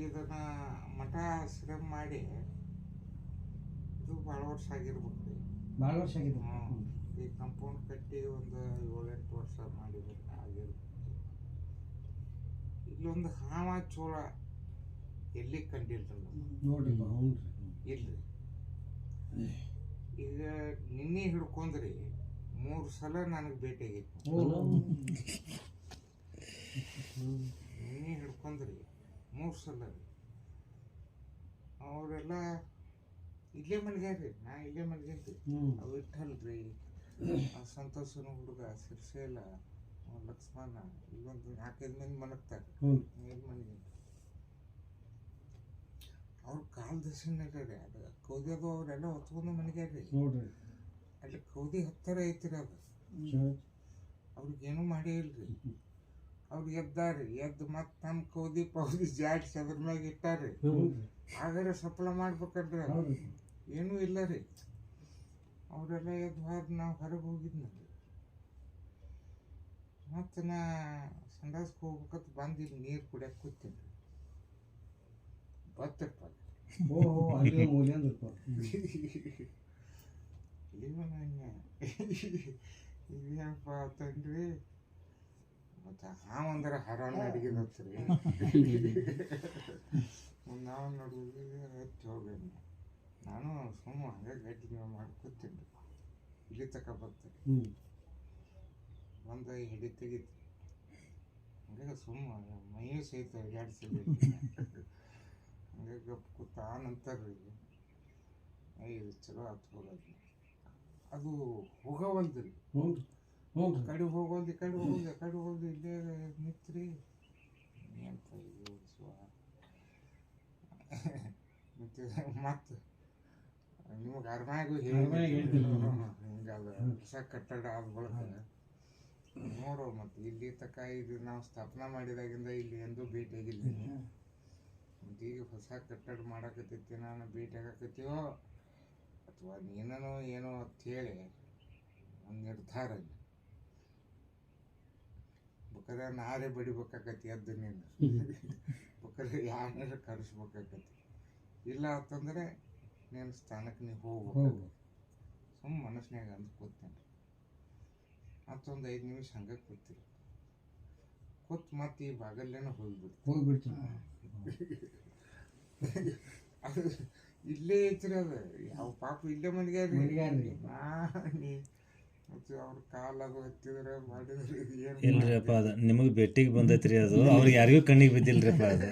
ಇದನ್ನ ಮಠ ಆಶ್ರಮ ಮಾಡಿ ಇದು ಭಾಳ ವರ್ಷ ಆಗಿರ್ಬೇಕು ರೀ ಭಾಳ ವರ್ಷ ಆಗಿದೆ ಹ್ಮ್. ಈ ಕಂಪೌಂಡ್ ಕಟ್ಟಿ ಒಂದು ಏಳೆಂಟು ವರ್ಷ ಮಾಡಿದ್ರೆ ಆಗಿರ್ಬೇಕು ಇಲ್ಲೊಂದು ಹಾವ ಚೋಳ ಎಲ್ಲಿ ಕಂಡಿಲ್ರಿ ನಾವು. ನೋಡ್ರಿ ಹ್ಞೂ ಇಲ್ರಿ. ಈಗ ನಿನ್ನೆ ಹಿಡ್ಕೊಂಡ್ರಿ ಮೂರು ಸಲ ನನಗೆ ಭೇಟಿ ಆಗೈತಿ ನಿನ್ನೆ ಹಿಡ್ಕೊಂಡ್ರಿ. ಮೂರು ಸಲ ರೀ ಅವರೆಲ್ಲ ಇಲ್ಲೇ ಮನ್ಗ್ಯಾರ್ರಿ ನಾ ಇಲ್ಲೇ ಮನ್ಗೇನ್ರಿ ವಿಠಲ್ ರೀ ಆ ಸಂತೋಷನ ಹುಡುಗ ಸಿರ್ಸೇಲ ಲಕ್ಷ್ಮಣ ಇಲ್ಲೊಂದು ನಾಲ್ಕೈದು ಮಂದಿ ಮಲಗ್ತಾರ. ಮೇಲ್ ಮನೆಗೆ ಅವ್ರ ಕಾಲ್ ದರ್ಶನ ರೀ ಅದು ಕೌದಿ ಅದು ಅವರೆಲ್ಲ ಹೊತ್ಕೊಂಡು ಮನೆಗ್ಯಾರಿ ಅಲ್ಲಿ ಕೌದಿ ಹತ್ತರ ಐತಿರ ಅದು. ಅವ್ರಿಗೇನು ಮಾಡೇ ಇಲ್ರಿ. ಅವ್ರು ಎದ್ದಾರಿ ಎದ್ದು ಮತ್ತೆ ತಮ್ಮ ಕೌದಿ ಪೌದಿ ಜಾಡ್ಸಿ ಅದ್ರ ಮ್ಯಾಗ ಇಟ್ಟಾರಿ. ಹ್ಞೂ ಸಪ್ಲ ಮಾಡ್ಬೇಕಂದ್ರೆ. ಏನೂ ಇಲ್ಲ ರೀ. ಅವರೆಲ್ಲ ಎದ್ದು ಹೋದ್ ನಾವು ಹೊರಗೆ ಹೋಗಿದ್ನಲ್ಲ ಮತ್ತು ನಾ ಸಂಡಾಸ್ಗೆ ಹೋಗ್ಬೇಕಂತ ಬಂದು ಇಲ್ಲಿ ನೀರು ಕುಡಿಯಕ್ಕೆ ಕೂತೀನಿ ಬತ್ತಪ್ಪ ಇದೇನಪ್ಪ ಅಂತಂದ್ರಿ ಮತ್ತು ಹಾವಂದ್ರೆ ಹರಾಣ ಅಡಿಗೆದತ್ರಿ. ನಾವು ನೋಡಿದ್ವಿ ಹಚ್ಚಿ ಹೋಗ್ಯಾನ. ನಾನು ಸುಮ್ಮ ಹಂಗೆ ಗಟ್ಟಿ ಮಾಡ್ಕೊತೀನಿ ಇಲ್ಲಿ ತಕ ಬರ್ತೀನಿ. ಒಂದು ಹಿಡಿ ತೆಗಿತು. ಹಂಗೆ ಸುಮ್ಮ ಮೈಯೂ ಸಹಿತ ಎರಡು ಹಂಗೆ ಗಪ್ ಕೂತ ನಂತರ ಇದು ಚಲೋ ಹೋಗೋದು. ಅದು ಹೋಗವಲ್ದು ರೀ ರೀ ಕಡೆ ಹೋಗೋದು ಈ ಕಡೆ ಹೋಗೋದು ಕಡೆ ಹೋಗೋದು ಇಲ್ಲೇ ನಿಂತ್ರಿ. ಎಂತ ಇದು ಮತ್ತೆ ಮತ್ತೆ. ನಿಮಗೆ ಅರ್ಮ್ಯಾಗು. ಹಿಂಗದ ಹೊಸ ಕಟ್ಟಡ ಆದ ಬಳಿಕ ನೋಡು ಮತ್ತೆ ಇಲ್ಲಿ ತಕ ಇದು ನಾವು ಸ್ಥಾಪನೆ ಮಾಡಿದಾಗಿಂದ ಇಲ್ಲಿ ಎಂದೂ ಭೇಟಿಯಾಗಿಲ್ಲ ಮತ್ತೆ ಈಗ ಹೊಸ ಕಟ್ಟಡ ಮಾಡಕತ್ತೈತಿ ನಾನು ಭೇಟಿ ಆಗಕತ್ತೀವೋ? ಅಥವಾ ನೀನೋ ಏನೋ ಅಂತ ಹೇಳಿ ಒಂದು ನಿರ್ಧಾರ ಬೇಕಾದ್ರೆ ನಾರೇ ಬಡಿಬೇಕಾಕತಿ ಎದ್ದು ನೀನು ಬೇಕಾದ್ರೆ ಯಾರನ್ನಾರ ಕರೆಸ್ಬೇಕಾಕತಿ ಇಲ್ಲ ಅಂತಂದ್ರೆ ನೀನು ಸ್ಥಾನಕ್ಕೆ ನೀವು ಹೋಗ್ಬೇಕು. ಸುಮ್ ಸುಮ್ಮ ಮನಸ್ಸಿನಾಗ ಕೂತೇನೆ ಮತ್ತೊಂದು ಐದು ನಿಮಿಷ ಹಂಗೆ ಕೂತೀರಿ. ಕೂತ್ ಮತ್ತೆ ಈ ಬಾಗಲ್ಲೇನೋ ಹೋಗ್ಬಿಡ್ತು. ಹೋಗ್ಬಿಡ್ತೀನಿ ಅದು ಇಲ್ಲೇ ಐತ್ರಿ ಅದು ಯಾವ ಪಾಪ ಇಲ್ಲೇ ಮನೆಗೆ ಮನೆಗ್ಯಾರ್ರಿ. ಇಲ್ರಿಪ್ಪ ಅದು ನಿಮಗೆ ಭೇಟಿಗೆ ಬಂದೈತ್ರಿ ಅದು. ಅವ್ರಿಗೆ ಯಾರಿಗೂ ಕಣ್ಣಿಗೆ ಬಿದ್ದಿಲ್ರಿಪ್ಪ ಅದು.